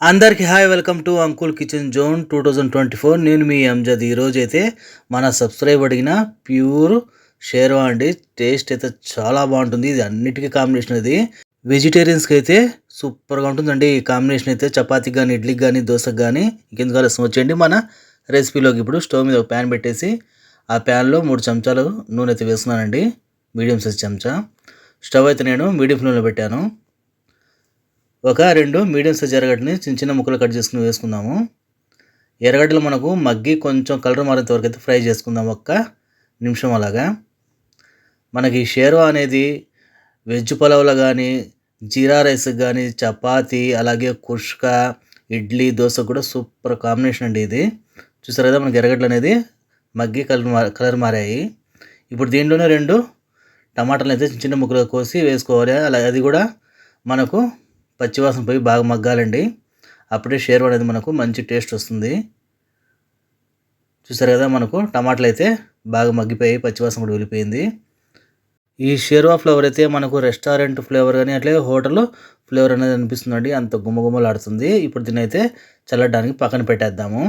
అందరికీ hi welcome to uncle kitchen zone two thousand twenty four. నేను మీ అంజద్. ఈరోజు అయితే మన సబ్స్క్రైబ్ అడిగిన ప్యూర్ షేర్వా అండి. టేస్ట్ అయితే చాలా బాగుంటుంది. ఇది అన్నిటికీ కాంబినేషన్ ఇది. వెజిటేరియన్స్కి అయితే సూపర్గా ఉంటుందండి. ఈ కాంబినేషన్ అయితే చపాతీకి కానీ ఇడ్లీకి కానీ దోశకి కానీ ఇంకెందుకు ఆలస్యం? వచ్చేయండి మన రెసిపీలోకి. ఇప్పుడు స్టవ్ మీద ఒక ప్యాన్ పెట్టేసి ఆ ప్యాన్లో మూడు చెంచాలు నూనె అయితే వేస్తున్నానండి మీడియం సైజ్ చెంచా. స్టవ్ అయితే నేను మీడియం ఫ్లేమ్లో పెట్టాను. ఒక రెండు మీడియం సైజ్ ఎర్రగడ్డని చిన్న చిన్న ముక్కలు కట్ చేసుకుని వేసుకుందాము. ఎర్రగడ్డలు మనకు మగ్గి కొంచెం కలర్ మారేంత వరకు అయితే ఫ్రై చేసుకుందాం ఒక్క నిమిషం అలాగా. మనకి షేర్వా అనేది వెజ్ పలావ్లో కానీ జీరా రైస్ కానీ చపాతి అలాగే కుష్క ఇడ్లీ దోశ కూడా సూపర్ కాంబినేషన్ అండి ఇది. చూసారు కదా మనకి ఎర్రగడ్డలు అనేది మగ్గి కలర్ కలర్ మారాయి. ఇప్పుడు దీంట్లోనే రెండు టమాటాలు అయితే చిన్న చిన్న ముక్కలు కోసి వేసుకోవాలి. అలా అది కూడా మనకు పచ్చివాసన పోయి బాగా మగ్గాలండి. అప్పుడే షేర్వా అనేది మనకు మంచి టేస్ట్ వస్తుంది. చూసారు కదా మనకు టమాటాలు అయితే బాగా మగ్గిపోయి పచ్చివాసన కూడా వెళ్ళిపోయింది. ఈ షేర్వా ఫ్లేవర్ అయితే మనకు రెస్టారెంట్ ఫ్లేవర్ కానీ అట్లే హోటల్ ఫ్లేవర్ అనేది అనిపిస్తుందండి. అంత గుమ్మగుమ్మలాడుతుంది ఇప్పుడు దీన్ని అయితే చల్లడానికి పక్కన పెట్టేద్దాము.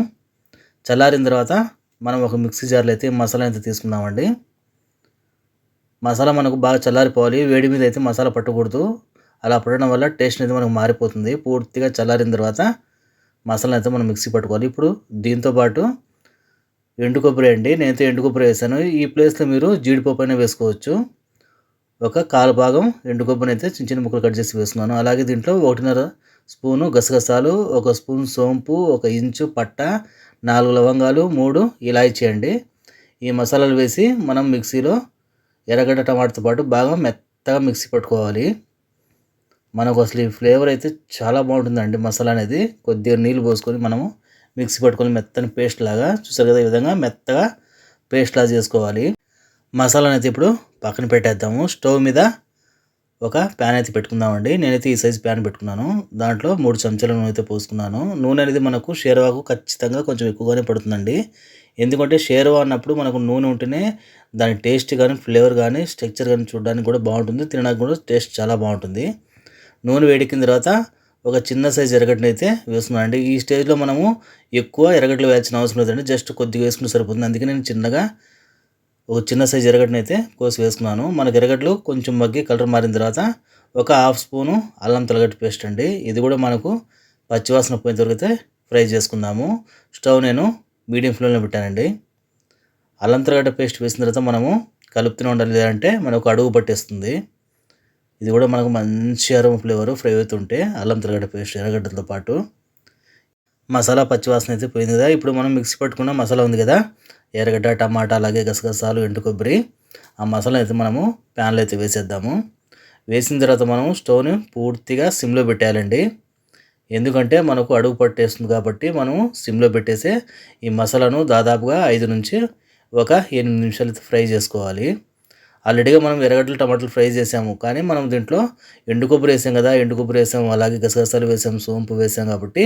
చల్లారిన తర్వాత మనం ఒక మిక్సీ జార్లో అయితే మసాలా అయితే తీసుకుందామండి. మసాలా మనకు బాగా చల్లారిపోవాలి. వేడి మీద అయితే మసాలా పట్టకూడదు. అలా పడడం వల్ల టేస్ట్ అయితే మనకు మారిపోతుంది. పూర్తిగా చల్లారిన తర్వాత మసాలా అయితే మనం మిక్సీ పట్టుకోవాలి. ఇప్పుడు దీంతో పాటు ఎండు కొబ్బరి అండి. నేనైతే ఎండు కొబ్బరి వేసాను. ఈ ప్లేస్లో మీరు జీడిపప్పు అయినా వేసుకోవచ్చు. ఒక కాలు భాగం ఎండు కొబ్బరిని అయితే చిన్న చిన్న ముక్కలు కట్ చేసి వేసుకున్నాను. అలాగే దీంట్లో ఒకటిన్నర స్పూను గసగసాలు ఒక స్పూన్ సోంపు ఒక ఇంచు పట్ట నాలుగు లవంగాలు మూడు ఇలాచి అండి. ఈ మసాలాలు వేసి మనం మిక్సీలో ఎర్రగడ్డ టమాటాతో పాటు బాగా మెత్తగా మిక్సీ పట్టుకోవాలి. మనకు అసలు ఈ ఫ్లేవర్ అయితే చాలా బాగుంటుందండి. మసాలా అనేది కొద్దిగా నీళ్ళు పోసుకొని మనము మిక్సీ పట్టుకొని మెత్తని పేస్ట్ లాగా చూసారు కదా ఈ విధంగా మెత్తగా పేస్ట్ లాగా చేసుకోవాలి. మసాలా అయితే ఇప్పుడు పక్కన పెట్టేద్దాము. స్టవ్ మీద ఒక ప్యాన్ అయితే పెట్టుకుందామండి. నేనైతే ఈ సైజ్ ప్యాన్ పెట్టుకున్నాను. దాంట్లో మూడు చెంచాల నూనె అయితే పోసుకున్నాను. నూనె అనేది మనకు షేర్వాకు ఖచ్చితంగా కొంచెం ఎక్కువగానే పడుతుందండి. ఎందుకంటే షేర్వా అన్నప్పుడు మనకు నూనె ఉంటేనే దాని టేస్ట్ కానీ ఫ్లేవర్ కానీ స్ట్రక్చర్ కానీ చూడడానికి కూడా బాగుంటుంది. తినడానికి కూడా టేస్ట్ చాలా బాగుంటుంది. నూనె వేడెక్కిన తర్వాత ఒక చిన్న సైజు ఎరగడ్డను అయితే వేసుకున్నానండి ఈ స్టేజ్లో మనము ఎక్కువ ఎరగడ్లు వేయాల్సిన అవసరం లేదండి. జస్ట్ కొద్దిగా వేసుకుంటే సరిపోతుంది. అందుకే నేను చిన్నగా ఒక చిన్న సైజు ఎరగడ్డను అయితే కోసి వేసుకున్నాను. మనకు ఎరగడ్లు కొంచెం మగ్గి కలర్ మారిన తర్వాత ఒక హాఫ్ స్పూను అల్లం తెల్లగడ్డ పేస్ట్ అండి. ఇది కూడా మనకు పచ్చివాసన పోయిన దొరికితే ఫ్రై చేసుకుందాము. స్టవ్ నేను మీడియం ఫ్లేమ్లో పెట్టానండి. అల్లం తెల్లగడ్డ పేస్ట్ వేసిన తర్వాత మనము కలుపుతూనే ఉండాలి. లేదంటే మనకు అడుగు పట్టేస్తుంది. ఇది కూడా మనకు మంచి అరం ఫ్లేవర్ ఫ్రై అవుతుంటే అల్లం తిరగడ్డ పేస్ట్ ఎర్రగడ్డలతో పాటు. మసాలా పచ్చివాసన అయితే పోయింది కదా ఇప్పుడు మనం మిక్సీ పట్టుకున్న మసాలా ఉంది కదా ఎర్రగడ్డ టమాటా అలాగే గసగసాలు ఎండు కొబ్బరి ఆ మసాలా అయితే మనము ప్యాన్లో అయితే వేసేద్దాము. వేసిన తర్వాత మనం స్టవ్ని పూర్తిగా సిమ్లో పెట్టేయాలండి. ఎందుకంటే మనకు అడుగు పట్టేస్తుంది కాబట్టి మనము సిమ్లో పెట్టేసే ఈ మసాలాను దాదాపుగా ఐదు నుంచి ఒక ఎనిమిది నిమిషాలు అయితే ఫ్రై చేసుకోవాలి. ఆల్రెడీగా మనం ఎర్రగడ్డలు టమాటాలు ఫ్రై చేసాము కానీ మనం దీంట్లో ఎండు కొబ్బరి వేసాం కదా ఎండు కొబ్బరి వేసాము అలాగే గసగసాలు వేసాం సోంపు వేసాం కాబట్టి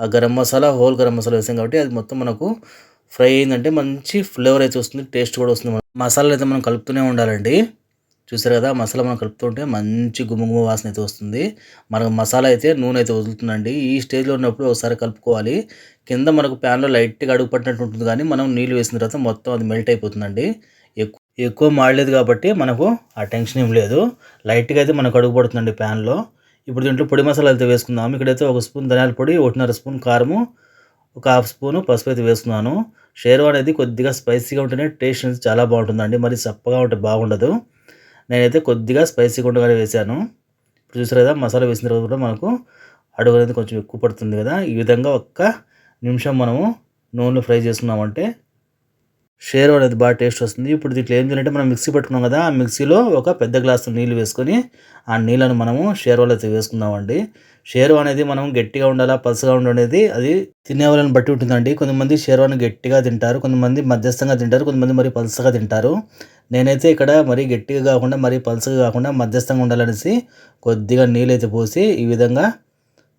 ఆ గరం మసాలా హోల్ గరం మసాలా వేసాం కాబట్టి అది మొత్తం మనకు ఫ్రై అయిందంటే మంచి ఫ్లేవర్ అయితే వస్తుంది టేస్ట్ కూడా వస్తుంది. మసాలాలు అయితే మనం కలుపుతూనే ఉండాలండి. చూసారు కదా మసాలా మనం కలుపుతుంటే మంచి గుమగుమ వాసన అయితే వస్తుంది. మనకు మసాలా అయితే నూనె అయితే వదులుతుందండి. ఈ స్టేజ్లో ఉన్నప్పుడు ఒకసారి కలుపుకోవాలి. కింద మనకు ప్యాన్లో లైట్గా అడుగు పట్టినట్టు ఉంటుంది కానీ మనం నీళ్ళు వేసిన తర్వాత మొత్తం అది మెల్ట్ అయిపోతుందండి. ఎక్కువ ఎక్కువ మాడలేదు కాబట్టి మనకు ఆ టెన్షన్ ఏం లేదు. లైట్గా అయితే మనకు అడుగు పడుతుందండి ప్యాన్లో ఇప్పుడు దీంట్లో పొడి మసాలా అయితే వేసుకుందాం. ఇక్కడైతే ఒక స్పూన్ ధనియాల పొడి ఒకటిన్నర స్పూన్ కారము ఒక హాఫ్ స్పూను పసుపు అయితే వేసుకున్నాను. షేర్వా అనేది కొద్దిగా స్పైసీగా ఉంటేనే టేస్ట్ అనేది చాలా బాగుంటుందండి. మరి చప్పగా ఉంటే బాగుండదు. నేనైతే కొద్దిగా స్పైసీగా ఉండగానే వేసాను. ఇప్పుడు చూసారు కదా మసాలా వేసిన తర్వాత కూడా మనకు అడుగు అనేది కొంచెం ఎక్కువ పడుతుంది కదా. ఈ విధంగా ఒక్క నిమిషం మనము నూనెలో ఫ్రై చేసుకున్నామంటే షేర్ అనేది బాగా టేస్ట్ వస్తుంది. ఇప్పుడు దీంట్లో ఏం చేయాలంటే మనం మిక్సీ పెట్టుకున్నాం కదా ఆ మిక్సీలో ఒక పెద్ద గ్లాసు నీళ్ళు వేసుకొని ఆ నీళ్ళను మనము షేర్వాలో అయితే వేసుకుందామండి. షేర్వా అనేది మనం గట్టిగా ఉండాలా పలుసగా ఉండేది అది తినేవాళ్ళని బట్టి ఉంటుందండి. కొంతమంది షేర్వాని గట్టిగా తింటారు కొంతమంది మధ్యస్థంగా తింటారు కొంతమంది మరి పలుసగా తింటారు. నేనైతే ఇక్కడ మరీ గట్టిగా కాకుండా మరీ పలుసగా కాకుండా మధ్యస్థంగా ఉండాలనేసి కొద్దిగా నీళ్ళు అయితే పోసి ఈ విధంగా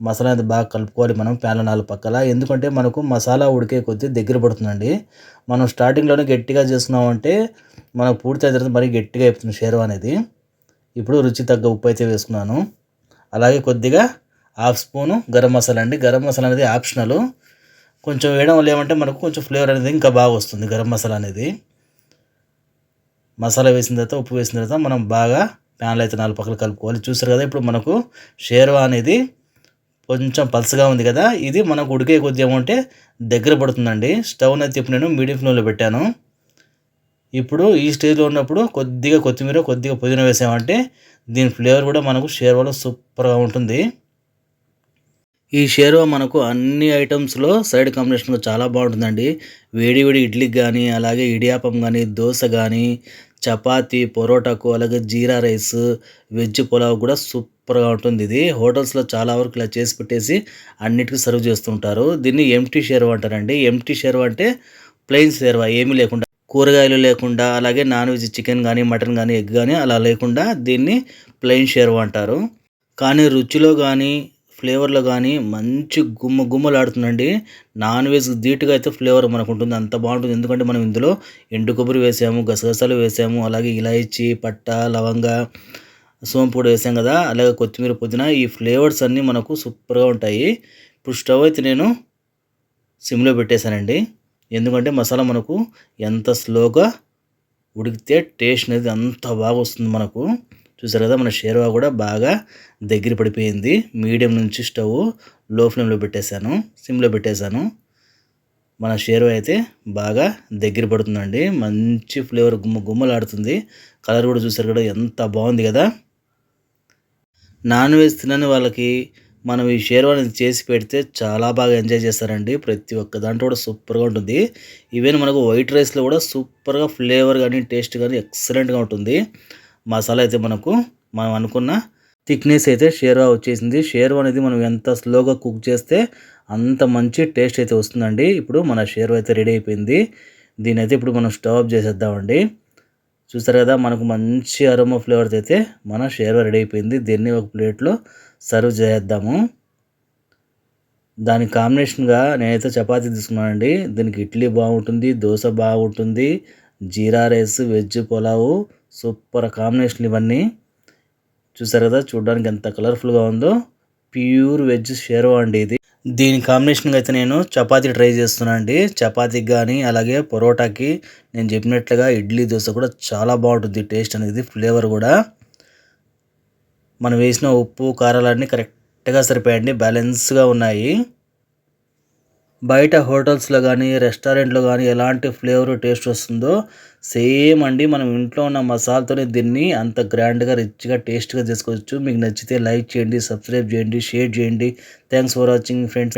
మసాలా అది బాగా కలుపుకోవాలి మనం ప్యాన్లో నాలుగు పక్కల. ఎందుకంటే మనకు మసాలా ఉడికే కొద్దీ దగ్గర పడుతుందండి. మనం స్టార్టింగ్లోనే గట్టిగా చేసుకున్నామంటే మనకు పూర్తి అయిన తర్వాత మరీ గట్టిగా అయిపోతుంది షేర్వా అనేది. ఇప్పుడు రుచి తగ్గ ఉప్పు అయితే వేసుకున్నాను. అలాగే కొద్దిగా హాఫ్ స్పూను గరం మసాలా అండి. గరం మసాలా అనేది ఆప్షనల్. కొంచెం వేయడం వల్ల ఏమంటే మనకు కొంచెం ఫ్లేవర్ అనేది ఇంకా బాగా వస్తుంది గరం మసాలా అనేది. మసాలా వేసిన తర్వాత ఉప్పు వేసిన తర్వాత మనం బాగా ప్యాన్లో అయితే నాలుగు పక్కలు కలుపుకోవాలి. చూసారు కదా ఇప్పుడు మనకు షేర్వా అనేది కొంచెం పల్సగా ఉంది కదా ఇది మనకు ఉడికే కొద్ది ఏమంటే దగ్గర పడుతుందండి. స్టవ్ అయితే ఇప్పుడు నేను మీడియం ఫ్లేమ్లో పెట్టాను. ఇప్పుడు ఈ స్టేజ్లో ఉన్నప్పుడు కొద్దిగా కొత్తిమీర కొద్దిగా పుదీనా వేసామంటే దీని ఫ్లేవర్ కూడా మనకు షేర్వాలో సూపర్గా ఉంటుంది. ఈ షేర్వా మనకు అన్ని ఐటమ్స్లో సైడ్ కాంబినేషన్లో చాలా బాగుంటుందండి. వేడి వేడి ఇడ్లీకి కానీ అలాగే ఇడియాపం కానీ దోశ కానీ చపాతి పొరోటాకు అలాగే జీరా రైస్ వెజ్ పులావ్ కూడా సూపర్గా ఉంటుంది ఇది. హోటల్స్లో చాలా వరకు ఇలా చేసి పెట్టేసి అన్నిటికీ సర్వ్ చేస్తుంటారు. దీన్ని ఎంటీ షేర్వా అంటారండి. ఎంటీ షేర్వా అంటే ప్లెయిన్ షేర్వా ఏమీ లేకుండా. కూరగాయలు లేకుండా అలాగే నాన్ వెజ్ చికెన్ కానీ మటన్ కానీ ఎగ్ కానీ అలా లేకుండా దీన్ని ప్లెయిన్ షేర్వా అంటారు. కానీ రుచిలో కానీ ఫ్లేవర్లో కానీ మంచి గుమ్మ గుమ్మలాడుతుందండి. నాన్ వెజ్ ధీటుగా అయితే ఫ్లేవర్ మనకు ఉంటుంది అంత బాగుంటుంది. ఎందుకంటే మనం ఇందులో ఎండు కొబ్బరి వేసాము గసగసాలు వేసాము అలాగే ఇలాయచి పట్ట లవంగ సోంపు వేసాం కదా అలాగే కొత్తిమీర పుదీనా ఈ ఫ్లేవర్స్ అన్నీ మనకు సూపర్గా ఉంటాయి. ఇప్పుడు స్టవ్ అయితే నేను సిమ్లో పెట్టేశానండి. ఎందుకంటే మసాలా మనకు ఎంత స్లోగా ఉడికితే టేస్ట్ అనేది అంత బాగా వస్తుంది మనకు. చూసారు కదా మన షేర్వా కూడా బాగా దగ్గర పడిపోయింది. మీడియం నుంచి స్టవ్లో ఫ్లేమ్లో పెట్టేశాను సిమ్లో పెట్టేశాను. మన షేర్వా అయితే బాగా దగ్గర పడుతుందండి. మంచి ఫ్లేవర్ గుమ్మ గుమ్మలాడుతుంది. కలర్ కూడా చూసారు కదా ఎంత బాగుంది కదా. నాన్ వెజ్ తినని వాళ్ళకి మనం ఈ షేర్వాని చేసి పెడితే చాలా బాగా ఎంజాయ్ చేస్తారండి. ప్రతి ఒక్క దాంట్లో కూడా సూపర్గా ఉంటుంది. ఈవెన్ మనకు వైట్ రైస్లో కూడా సూపర్గా ఫ్లేవర్ కానీ టేస్ట్ కానీ ఎక్సలెంట్గా ఉంటుంది. మసాలా అయితే మనకు మనం అనుకున్న థిక్నెస్ అయితే షేర్వా వచ్చేసింది. షేర్వా అనేది మనం ఎంత స్లోగా కుక్ చేస్తే అంత మంచి టేస్ట్ అయితే వస్తుందండి. ఇప్పుడు మన షేర్వా అయితే రెడీ అయిపోయింది. దీని అయితే ఇప్పుడు మనం స్టవ్ ఆఫ్ చేసేద్దామండి. చూసారు కదా మనకు మంచి అరోమా ఫ్లేవర్స్ అయితే మన షేర్వా రెడీ అయిపోయింది. దీన్ని ఒక ప్లేట్లో సర్వ్ చేద్దాము. దాని కాంబినేషన్గా నేనైతే చపాతీ తీసుకున్నానండి. దీనికి ఇడ్లీ బాగుంటుంది దోశ బాగుంటుంది jeera rice veg pulao super combination ఇవన్నీ. చూసారు కదా చూడడానికి ఎంత కలర్ఫుల్గా ఉందో. ప్యూర్ వెజ్ షేర్వా అండి ఇది. దీని కాంబినేషన్గా అయితే నేను చపాతీ ట్రై చేస్తున్నాను అండి. చపాతీకి కానీ అలాగే పరోటాకి నేను చెప్పినట్లుగా ఇడ్లీ దోశ కూడా చాలా బాగుంటుంది. టేస్ట్ అనేది ఫ్లేవర్ కూడా. మనం వేసిన ఉప్పు కారాలన్నీ కరెక్ట్గా సరిపోయండి బ్యాలెన్స్గా ఉన్నాయి. బయట హోటల్స్లో కానీ రెస్టారెంట్లో కానీ ఎలాంటి ఫ్లేవర్ టేస్ట్ వస్తుందో సేమ్ అండి. మనం ఇంట్లో ఉన్న మసాలాతోనే దీన్ని అంత గ్రాండ్గా రిచ్గా టేస్ట్గా చేసుకోవచ్చు. మీకు నచ్చితే లైక్ చేయండి సబ్స్క్రైబ్ చేయండి షేర్ చేయండి. Thanks for watching friends.